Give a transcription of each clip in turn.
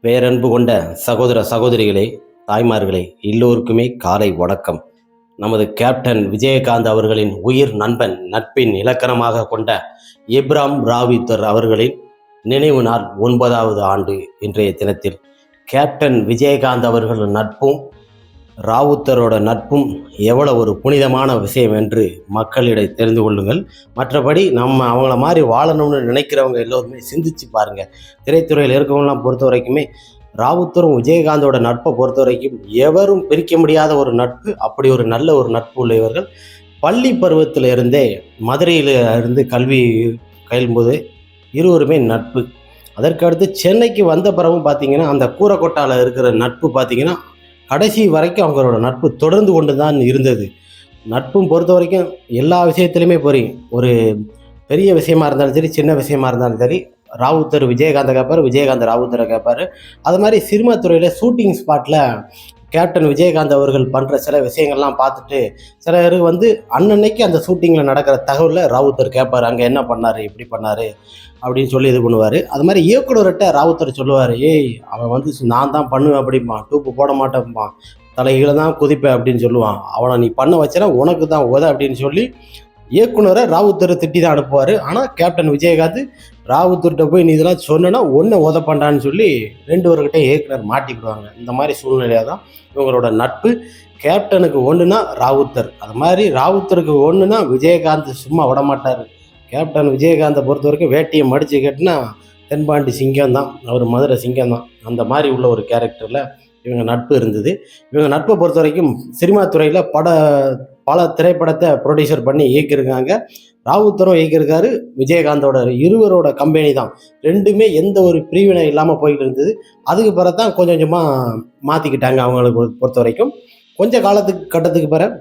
பேரன்பு கொண்ட சகோதர சகோதரிகளே தாய்மார்களே எல்லோருக்குமே காலை வணக்கம். நமது கேப்டன் விஜயகாந்த் அவர்களின் உயிர் நண்பன் நட்பின் இலக்கணமாக கொண்ட இப்ராம் ராவித்தர் அவர்களின் நினைவு நாள் ஒன்பதாவது ஆண்டு இன்றைய தினத்தில். கேப்டன் விஜயகாந்த் அவர்கள் நட்பும் ராவுத்தரோட நட்பும் எவ்வளோ ஒரு புனிதமான விஷயம் என்று மக்களிடம் தெரிந்து கொள்ளுங்கள். மற்றபடி நம்ம அவங்கள மாதிரி வாழணும்னு நினைக்கிறவங்க எல்லோருமே சிந்திச்சு பாருங்க. திரைத்துறையில் இருக்கவங்களாம் பொறுத்த வரைக்குமே ராவுத்தரும் விஜயகாந்தோட நட்பை பொறுத்த வரைக்கும் எவரும் பிரிக்க முடியாத ஒரு நட்பு அப்படி ஒரு நல்ல ஒரு நட்பு உள்ளவர்கள். பள்ளி பருவத்தில் இருந்தே மதுரையில் இருந்து கல்வி பயிலும்போது இருவருமே நட்பு. அதற்கு அடுத்து சென்னைக்கு வந்த பிறகும் பார்த்தீங்கன்னா அந்த கூரைக்கொட்டாவில் இருக்கிற நட்பு பார்த்தீங்கன்னா கடைசி வரைக்கும் அவங்களோட நட்பு தொடர்ந்து கொண்டு தான் இருந்தது. நட்பும் பொறுத்த வரைக்கும் எல்லா விஷயத்துலையுமே புரியும் ஒரு பெரிய விஷயமா இருந்தாலும் சரி சின்ன விஷயமா இருந்தாலும் சரி ராவுத்தர் விஜயகாந்தை கேட்பார் விஜயகாந்த் ராவுத்தரை கேட்பார் அது மாதிரி சினிமா துறையில் ஷூட்டிங் ஸ்பாட்டில் கேப்டன் விஜயகாந்த் அவர்கள் பண்ணுற சில விஷயங்கள்லாம் பார்த்துட்டு சில பேர் வந்து அன்னன்னைக்கு அந்த ஷூட்டிங்கில் நடக்கிற தகவலை ராவுத்தர் கேட்பார் அங்கே என்ன பண்ணார் இப்படி பண்ணார்? அப்படின்னு சொல்லி இது பண்ணுவார். அது மாதிரி இயக்குனர்கிட்ட ராவுத்தர் சொல்லுவார் ஏய் அவன் வந்து நான் தான் பண்ணுவேன் அப்படிம்பான் டூப்பு போட மாட்டேன்பான் தலைகீழ தான் குதிப்பேன் அப்படின்னு சொல்லுவான். அவனை நீ பண்ண வச்சனா உனக்கு தான் உத அப்படின்னு சொல்லி இயக்குனரை ராவுத்தரை திட்டி தான் அனுப்புவார். ஆனால் கேப்டன் விஜயகாந்த் ராவுத்தர்கிட்ட போய் நீ இதெல்லாம் சொன்னேன்னா ஒன்றை உதப்பண்டான்னு சொல்லி ரெண்டு பேர்கிட்ட இயக்குனர் மாட்டிக்கிடுவாங்க. இந்த மாதிரி சூழ்நிலையாக தான் இவங்களோட நட்பு. கேப்டனுக்கு ஒன்றுனா ராவுத்தர். அது மாதிரி ராவுத்தருக்கு ஒன்றுனா விஜயகாந்த் சும்மா விட மாட்டார் கேப்டன் விஜயகாந்தை பொறுத்த வரைக்கும் வேட்டியை மடித்து கேட்டினா தென்பாண்டி சிங்கம் தான் அவர் மதுரை சிங்கம் தான் அந்த மாதிரி உள்ள ஒரு கேரக்டரில் இவங்க நட்பு இருந்தது. இவங்க நட்பை பொறுத்த வரைக்கும் சினிமா துறையில் பட பல திரைப்படத்தை ப்ரொடியூசர் பண்ணி இயக்கியிருக்காங்க. ராவுத்தரும் இயக்கியிருக்காரு விஜயகாந்தோட இருவரோட கம்பெனி தான். ரெண்டுமே எந்த ஒரு பிரிவினை இல்லாமல் போயிட்டு இருந்தது. அதுக்கு பிறகு தான் கொஞ்சம் கொஞ்சமாக மாற்றிக்கிட்டாங்க அவங்களுக்கு பொறுத்த வரைக்கும் கொஞ்ச காலத்துக்கு கட்டத்துக்கு பிறகு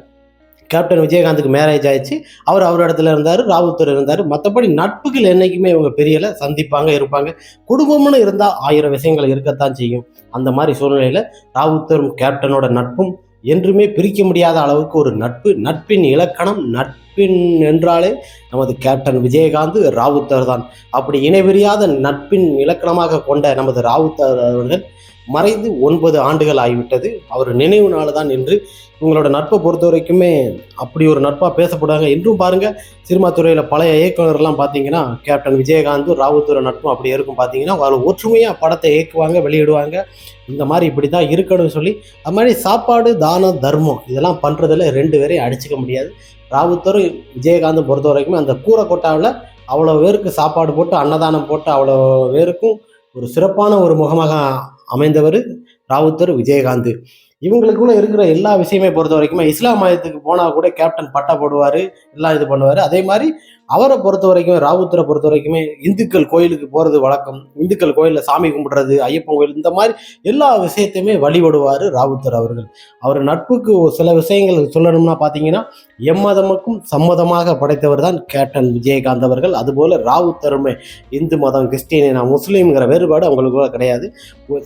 கேப்டன் விஜயகாந்துக்கு மேரேஜ் ஆயிடுச்சு. அவர் அவர் இடத்துல இருந்தார் ராவுத்தர் இருந்தார். மற்றபடி நட்புகள் என்றைக்குமே இவங்க பெரியல சந்திப்பாங்க இருப்பாங்க. குடும்பம்னு இருந்தால் ஆயிரம் விஷயங்கள் இருக்கத்தான் செய்யும். அந்த மாதிரி சூழ்நிலையில் ராவுத்தரும் கேப்டனோட நட்பும் என்றுமே பிரிக்க முடியாத அளவுக்கு ஒரு நட்பு நட்பின் இலக்கணம் நட்பின் என்றாலே நமது கேப்டன் விஜயகாந்த் ராவுத்தர் தான். அப்படி இணைபிரியாத நட்பின் இலக்கணமாக கொண்ட நமது ராவுத்தர் அவர்கள் மறைந்து ஒன்பது ஆண்டுகள் ஆகிவிட்டது. அவர் நினைவு நாள் தான் என்று இவங்களோட நட்பை பொறுத்த வரைக்குமே அப்படி ஒரு நட்பாக பேசப்படுவாங்க இன்றும் பாருங்கள் சினிமா துறையில் பழைய இயக்குநர்லாம் பார்த்தீங்கன்னா கேப்டன் விஜயகாந்தும் ராவுத்தோட நட்பும் அப்படி இருக்கும் பார்த்தீங்கன்னா அவர் ஒற்றுமையாக படத்தை இயக்குவாங்க வெளியிடுவாங்க. இந்த மாதிரி இப்படி தான் இருக்கணும்னு சொல்லி அது மாதிரி சாப்பாடு தானம் தர்மம் இதெல்லாம் பண்ணுறதுல ரெண்டு பேரையும் அடிச்சுக்க முடியாது. ராவுத்தரும் விஜயகாந்தும் பொறுத்த வரைக்குமே அந்த கூரை கொட்டாவில் அவ்வளோ பேருக்கு சாப்பாடு போட்டு அன்னதானம் போட்டு அவ்வளோ பேருக்கும் ஒரு சிறப்பான ஒரு முகமாக அமைந்தவர் ராவுத்தர் விஜயகாந்த். இவங்களுக்குள்ள இருக்கிற எல்லா விஷயமே பொறுத்த வரைக்குமே இஸ்லாம் மதத்துக்கு போனால் கூட கேப்டன் பட்டா போடுவார் எல்லாம் இது பண்ணுவார். அதே மாதிரி அவரை பொறுத்த வரைக்கும் ராவுத்தரை பொறுத்த வரைக்குமே இந்துக்கள் கோயிலுக்கு போகிறது வழக்கம். இந்துக்கள் கோயிலில் சாமி கும்பிடுறது ஐயப்பன் கோயில் இந்த மாதிரி எல்லா விஷயத்தையுமே வழிபடுவார் ராவுத்தர் அவர்கள். அவர் நட்புக்கு சில விஷயங்கள் சொல்லணும்னா பார்த்தீங்கன்னா எம்மதமுக்கும் சம்மதமாக படைத்தவர் தான் கேப்டன் விஜயகாந்த் அவர்கள். அதுபோல் ராவுத்தருமே இந்து மதம் கிறிஸ்டின் நான் முஸ்லீம்ங்கிற வேறுபாடு அவங்களுக்குள்ள கிடையாது.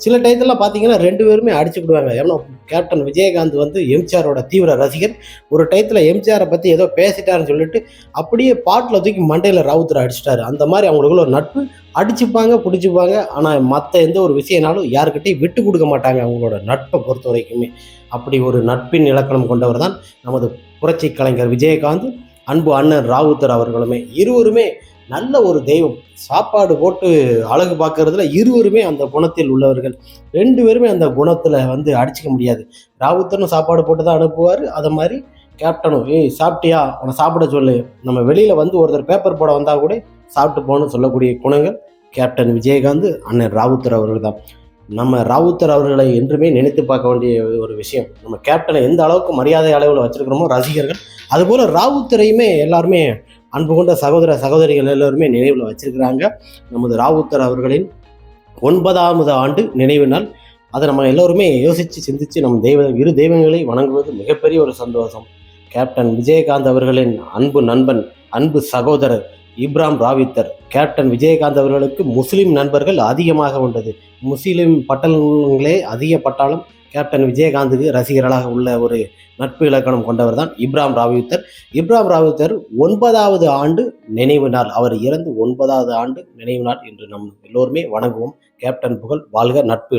சில டயத்தில் பார்த்தீங்கன்னா ரெண்டு பேருமே அடிச்சுக்கிடுவாங்க. ஏன்னா கேப்டன் விஜயகாந்த் வந்து எம்ஜிஆரோட தீவிர ரசிகர். ஒரு டயத்தில் எம்ஜிஆரை பற்றி ஏதோ பேசிட்டாருன்னு சொல்லிட்டு அப்படியே பாட்டில் தூக்கி மண்டையில் ராவுத்தர் அடிச்சிட்டாரு. அந்த மாதிரி அவங்களுக்குள்ள ஒரு நட்பு. அடிச்சுப்பாங்க பிடிச்சிப்பாங்க. ஆனால் மற்ற எந்த ஒரு விஷயனாலும் யாருக்கிட்டையும் விட்டு கொடுக்க மாட்டாங்க அவங்களோட நட்பை பொறுத்த வரைக்குமே. அப்படி ஒரு நட்பின் இலக்கணம் கொண்டவர் தான் நமது புரட்சி கலைஞர் விஜயகாந்த் அன்பு அண்ணன் ராவுத்தர் அவர்களுமே. இருவருமே நல்ல ஒரு தெய்வம். சாப்பாடு போட்டு அழகு பார்க்கறதுல இருவருமே அந்த குணத்தில் உள்ளவர்கள். ரெண்டு பேருமே அந்த குணத்தில் வந்து அடிச்சுக்க முடியாது. ராவுத்தரும் சாப்பாடு போட்டு தான் அனுப்புவார். அதை மாதிரி கேப்டனும் ஏய் சாப்பிட்டியா? உன்னை சாப்பிட சொல்லு. நம்ம வெளியில் வந்து ஒருத்தர் பேப்பர் போட வந்தால் கூட சாப்பிட்டு போகணும்னு சொல்லக்கூடிய குணங்கள் கேப்டன் விஜயகாந்த் அண்ணன் ராவுத்தர் அவர்கள் தான் நம்ம ராவுத்தர் அவர்களை என்றுமே நினைத்து பார்க்க வேண்டிய ஒரு விஷயம். நம்ம கேப்டனை எந்த அளவுக்கு மரியாதை அளவில் வச்சிருக்கிறோமோ ரசிகர்கள் அதுபோல் ராவுத்தரையுமே எல்லாருமே அன்பு கொண்ட சகோதர சகோதரிகள் எல்லோருமே நினைவில் வச்சிருக்கிறாங்க. நமது ராவுத்தர் அவர்களின் ஒன்பதாவது ஆண்டு நினைவு நாள். அதை நம்ம எல்லோருமே யோசித்து சிந்தித்து நம் தெய்வ இரு தெய்வங்களை வணங்குவது மிகப்பெரிய ஒரு சந்தோஷம். கேப்டன் விஜயகாந்த் அவர்களின் அன்பு நண்பன் அன்பு சகோதரர் இப்ராம் ராவித்தர். கேப்டன் விஜயகாந்த் அவர்களுக்கு முஸ்லிம் நண்பர்கள் அதிகமாக உண்டது. முஸ்லிம் பட்டங்களே அதிகப்பட்டாலும் கேப்டன் விஜயகாந்துக்கு ரசிகர்களாக உள்ள ஒரு நட்பு இலக்கணம் கொண்டவர் தான் இப்ராம் ராவித்தர். இப்ராம் ராவித்தர் ஒன்பதாவது ஆண்டு நினைவு நாள். அவர் இறந்து ஒன்பதாவது ஆண்டு நினைவு நாள் என்று நம் எல்லோருமே வணங்குவோம். கேப்டன் புகழ் வாழ்க நட்பு